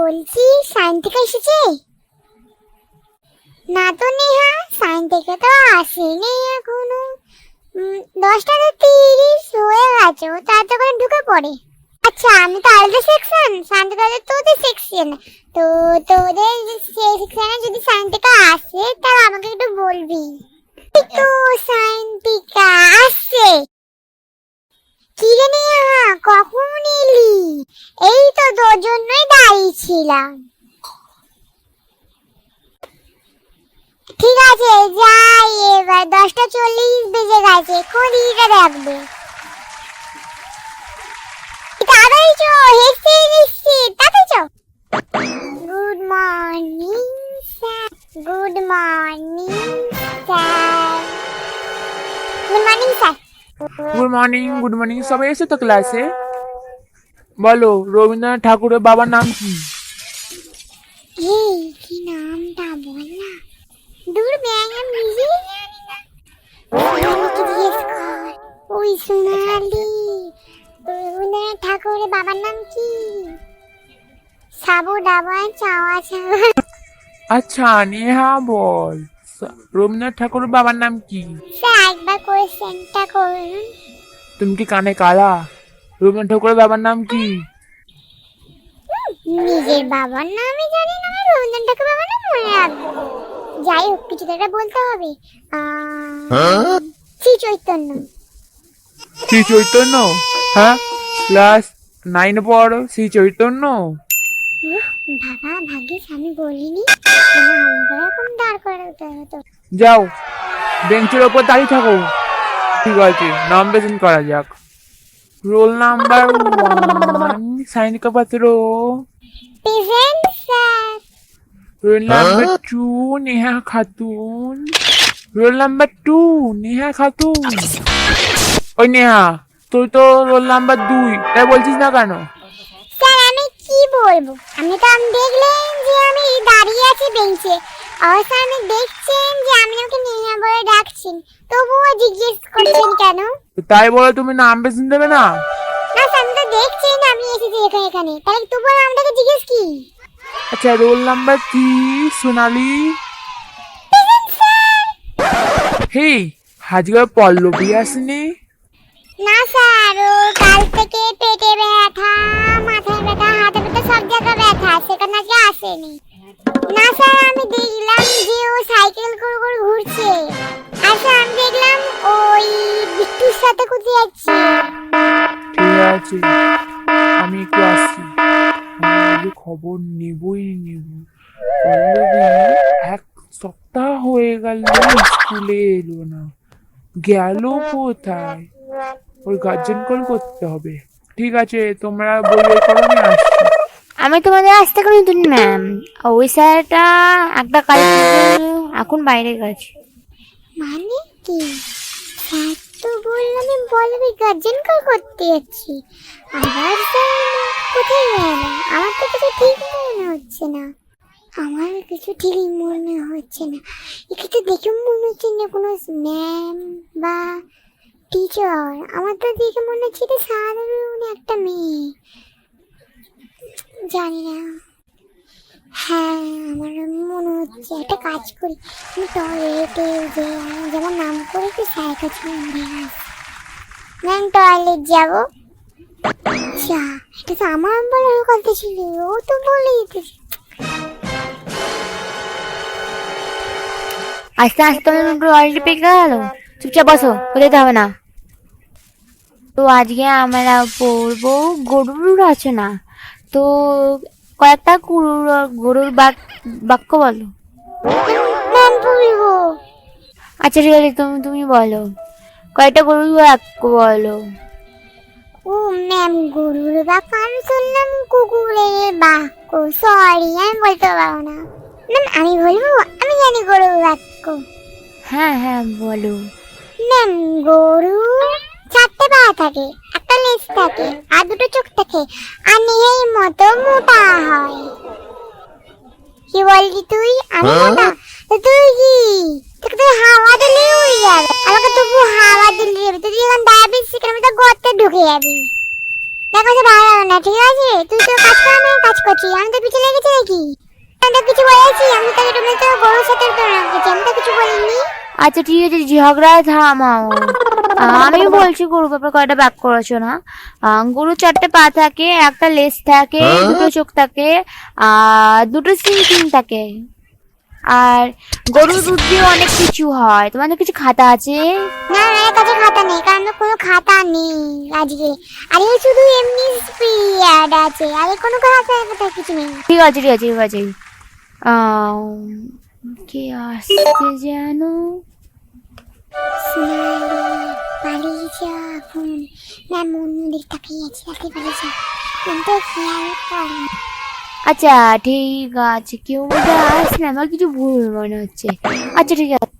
বলছি, সাইন থেকে এসেছে? না তো নেহা, সাইন থেকে তো আসেনি এখনও। দশটা তো তিরিশ হয়ে গেছে, ও তাড়াতাড়ি করে ঢুকে পড়ে। আচ্ছা আমি তো আলাদা সেকশন শান্তি তাদের সেকশন তো তোদের সেই সেকশনে যদি সাইন থেকে আসে, তাহলে আমাকে একটু বলবি। তো সাইন থেকে আসছে কি রে নেহা কখন এলি এই তো তোর জন্যই দাঁড়িয়ে ঠিক আছে, যাই, এবার দশটা চল্লিশ বেজে গেছে কোন দিকে রাখবে তাড়াতাড়ি চো good morning good morning, sir. Good morning good morning good morning, সবাই এসে তো ক্লাসে বলো, রবীন্দ্রনাথ ঠাকুরের বাবার নাম কি? এই কি নামটা বল না দূর ব্যাং আমি নিজেই জানি না। সোনালিকে জিজ্ঞেস কর। ওই সোনালি রবীন্দ্রনাথ ঠাকুরের বাবার নাম কি? সাবু ডাবা চাওয়া চাওয়া আচ্ছা নেহা বল। রবীন্দ্রনাথ ঠাকুরের বাবার নাম কি? স্যার একবার কোয়েশ্চেনটা করুন। তুমি কি কানে কালা? রবীন্দ্রনাথ ঠাকুরের বাবার নাম কি? নিজের বাবার নামই জানি না আমি রবীন্দ্রনাথ ঠাকুর বাবার নাম মনে রাখব। যাই হোক কিছু তো একটা বলতে হবে। শ্রী চৈতন্য। শ্রী চৈতন্য? হ্যাঁ? ক্লাস নাইনে পড়ো শ্রী চৈতন্য? বাবা ভাগ্যিস আমি বলিনি। এরকম দাঁড় করাতে হতো যাও বেঞ্চের ওপর দাঁড়িয়ে থাকো। ঠিক আছে নাম বেতন করা যাক। Role number one Sainika Patra present sir roll number two Neha Khatun roll number two Neha Khatun ওই নেহা তুই তো রোল নাম্বার দুই। তাই বলছিস না কেন? স্যার আমি কি বলব? আমি তো আমি দেখলেন যে আমি দাঁড়িয়ে আছি বেঞ্চে। আর স্যার আমি দেখছেন যে আমি ওকে নিয়ে বলে ডাকছেন তবুও জিজ্ঞেস করছেন কেন? তাই বলে তুমি নাম বেতন দেবে না? না আমি এসেছি এখানে এখানে। তাহলে তবুও নামটাকে জিজ্ঞেস কি? আচ্ছা রোল নাম্বার থ্রি সোনালি? হে আজকে পল্লবী আসেনি? না স্যার ও কাল থেকে পেটে ব্যথা মাথায় ব্যথা হাতে ব্যথা সব জায়গায় ব্যথা সেখানে আজকে আসেনি। না স্যার আমি দেখলাম যে ও সাইকেল করে করে ঘুরছে। আর স্যার আমি দেখলাম ওই বিট্টুর সাথে কোথায় যাচ্ছে। আছে। আমি একটু আসছি। আমি খবর নেবই নেব। এক সপ্তাহ হয়ে গেল স্কুলে এলো না। গেল কোথায়? ওর গার্জেন কল করতে হবে। ঠিক আছে তোমরা বই বের করো আমি আসছি। আমি তোমাদের আসতে করি নতুন ম্যাম ওই স্যারটা একটা কাজ এখন বাইরে গেছে। মানে কি? তো বললাম, আমি বলবি গার্জেন কল করতে যাচ্ছি। আবার কোথায় গেল? আমার তো কিছু ঠিক মনে হচ্ছে না। আমার কিছু ঠিক মনে হচ্ছে না। একে দেখে মনে হচ্ছে না কোনো ম্যাম বা টিচার আমার তো দেখে মনে হচ্ছে এটা সাধারণ একটা মেয়ে। জানি না। হ্যাঁ আমার মনে হচ্ছে একটা কাজ করি। আমি টয়লেটে যে যেমন নাম করে একটু স্যার কাছে ম্যাম টয়লেট যাব? আচ্ছা এটা তো আমার বলার কথা ছিল, ও তো বলে দিতেছে আস্তে আস্তে তোমার অলরেডি পেকে গেল? চুপচাপ বসো, কোথায় হবে না। তো আজকে আমরা পড়ব গরুর রচনা তো কয়েকটা গরুর গরুর বাক- বাক্য বলো। আচ্ছা ঠিক আছে তুমি তুমি বলো। কয়েকটা গরুর বাক্য বলো। ও ম্যাম গরুর বাক্য আমি শুনলাম কুকুরের বাক্য। সরি আমি বলতে পারব না। ম্যাম আমি বলব আমি জানি গরুর বাক্য। হ্যাঁ হ্যাঁ বলো। ম্যাম গরু চারটে পা থাকে। একটা লেজ থাকে আর দুটো চোখ থাকে। আর নেই মতো মোটা হয়। কি বললি তুই? আমি মোটা? তুই কি? তোকে তুই হাওয়া দিলে উড়ে যাবে। আমাকে তবু হাওয়া দিলে যাবে তুই যখন দাঁড়াবি সেখানে তো গর্তে ঢুকে যাবি। না কথা ভালো লাগে না ঠিক আছে? তুই তো কাজ কর আমি কাজ করছি। আমি তো পিছনে লেগেছি নাকি? আমি তো কিছু বলেছি। আমি তো তুমি তো গরুর সাথে তো রেখেছি আমি তো কিছু বলিনি। আচ্ছা ঠিক আছে ঝগড়া থামাও। আমি বলছি গরু ব্যাপারে কয়টা ব্যাক করেছ না আহ, গরু চারটে পা থাকে একটা লেজ থাকে দুটো চোখ থাকে আর দুটো সিং সিং থাকে। আর গরুর দুধ দিয়ে অনেক কিছু হয়। তোমাদের কিছু খাতা আছে? না আমার কাছে খাতা নেই কারণ কোনো খাতা নেই আজকে। আরে শুধু এমনি পিরিয়ড আছে আর কোনো খাতা খাতা কিছু নেই। ঠিক আছে ঠিক আছে ঠিক আছে। আহ, কে আসছে যেন? পালিয়ে যা ফোন না মন দিক তাকিয়ে আছে তাকে পালিয়ে যা কিন্তু খেয়াল করে আচ্ছা ঠিক আছে কেউ বোধহয় আসলে আমার কিছু ভুল মনে হচ্ছে। আচ্ছা ঠিক আছে।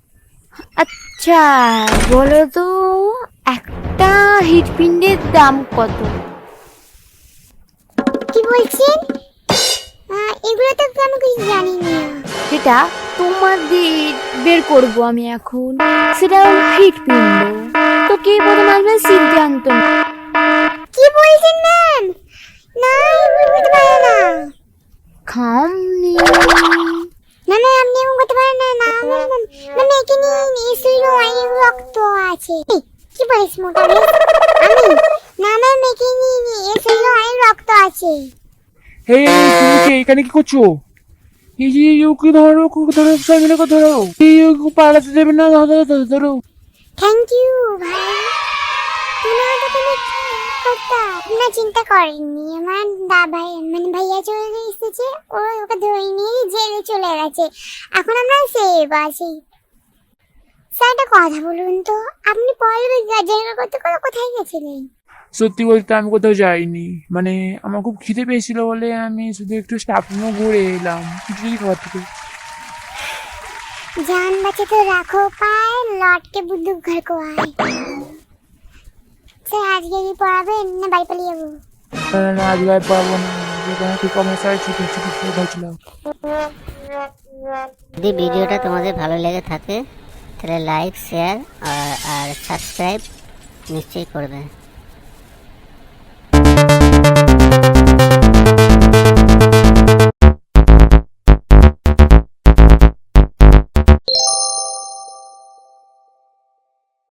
আচ্ছা বলো তো একটা হৃৎপিণ্ডের দাম কত? কি বলছেন? এগুলো তো আমি কিছু জানি না। সেটা তোমাদের বের করব আমি এখন। সেটা হৃৎপিণ্ড তো কে প্রথম আসবে সিদ্ধান্ত। কি বলছেন ম্যাম? না এগুলো করতে পারে না। খামনি না। না আপনি এমন করতে পারেন না না ম্যাম ম্যাম এখানে নিশ্চয়ই অনেক রক্ত আছে। কি বলিস মোটা? আমি? না ম্যাম এখানে নিশ্চয়ই অনেক রক্ত আছে। হে তুমি কে? এখানে কি করছ? এই যে এই ওকে ধরো ধরো সবাই মিলে ধরো। এই ওকে পালাতে দেবে না ধরো, ধরো। থ্যাংক ইউ ভাই। তুমি হয়তো কোনো কথা, না চিন্তা করেননি। আমার দা ভাই মানে ভাইয়া চলে এসেছে, ও ওকে ধরে নিয়ে জেলে চলে গেছে। এখন আমরা সেভ আছি। স্যার, একটা কথা বলুন তো, আপনি পরে গার্জেন করতে করে কোথায় গেছিলেন? সত্যি বলতে আমি কোথাও যাইনি। মানে আমার খুব খিদে পেয়েছিল বলে আমি শুধু একটু স্টাফরুমও ঘুরে এলাম। কিছু যদি जान बचे तो रखो पाए लौट के बुद्धू घर को आए স্যার আজকে কি পড়াবেন না বাড়ি পালিয়ে যাবো না না না আজ গায়ে পারবো না যেখানে ঠিক আমার সাথে ছুটি ছুটি ছুটি খাচ্ছিলাম যদি ভিডিওটা তোমাদের ভালো লেগে থাকে তাহলে লাইক শেয়ার আর সাবস্ক্রাইব নিশ্চয়ই করবে